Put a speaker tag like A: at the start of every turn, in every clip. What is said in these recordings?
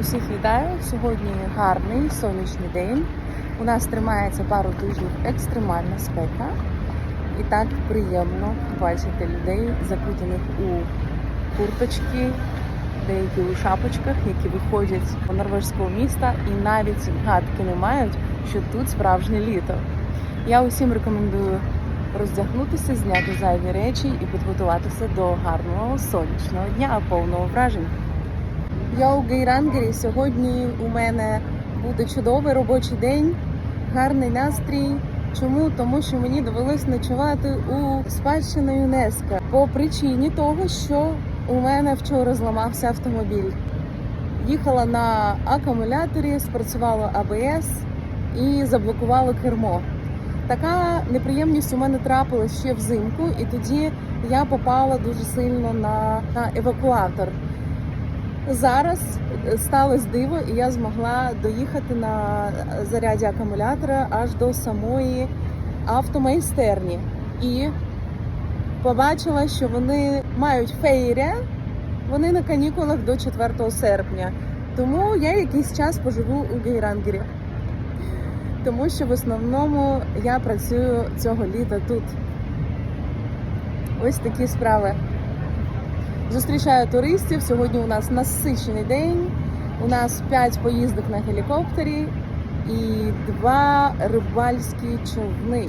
A: Усіх вітаю. Сьогодні гарний сонячний день. У нас тримається пару тижнів екстремальна спека. І так приємно бачити людей, закутаних у курточки, деякі у шапочках, які виходять з норвежського міста і навіть гадки не мають, що тут справжнє літо. Я усім рекомендую роздягнутися, зняти зайві речі і підготуватися до гарного сонячного дня, повного вражень. Я у Гейрангері. Сьогодні у мене буде чудовий робочий день, гарний настрій. Чому? Тому що мені довелось ночувати у спадщини ЮНЕСКО по причині того, що у мене вчора зламався автомобіль. Їхала на акумуляторі, спрацювало АБС і заблокувало кермо. Така неприємність у мене трапилась ще взимку, і тоді я попала дуже сильно на, на евакуатор. Зараз сталося диво, і я змогла доїхати на заряді акумулятора аж до самої автомайстерні. І побачила, що вони мають фейря, вони на канікулах до 4 серпня. Тому я якийсь час поживу у Гейрангері. Тому що в основному я працюю цього літа тут. Ось такі справи. Зустрічаю туристів. Сьогодні у нас насичений день. У нас 5 поїздок на гелікоптері і два рибальські човни.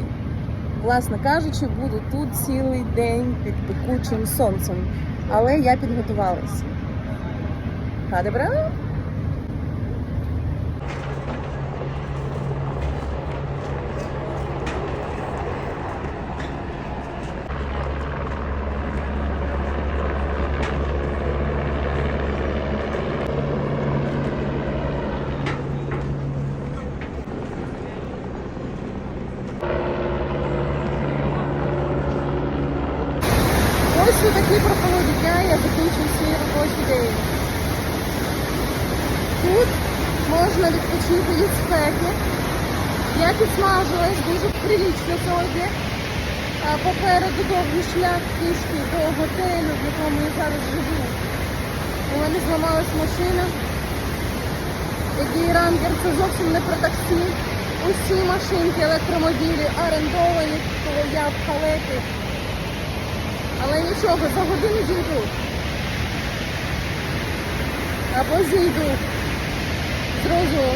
A: Власне кажучи, буду тут цілий день під пекучим сонцем. Але я підготувалась. Хадебра? Ось у такий прохолодний дня я закінчую свій робочий день. Тут можна відпочити від спеки. Я підсмажилась дуже прилічно сьогодні. Попереду довгий шлях пішки до готелю, в якому я зараз живу. У мене зламалась машина. Який рангер це зовсім не про таксі. Усі машинки, електромобілі орендовані, коли я в халеті. Але нічого, за годину зійду. Або зійду з розуму.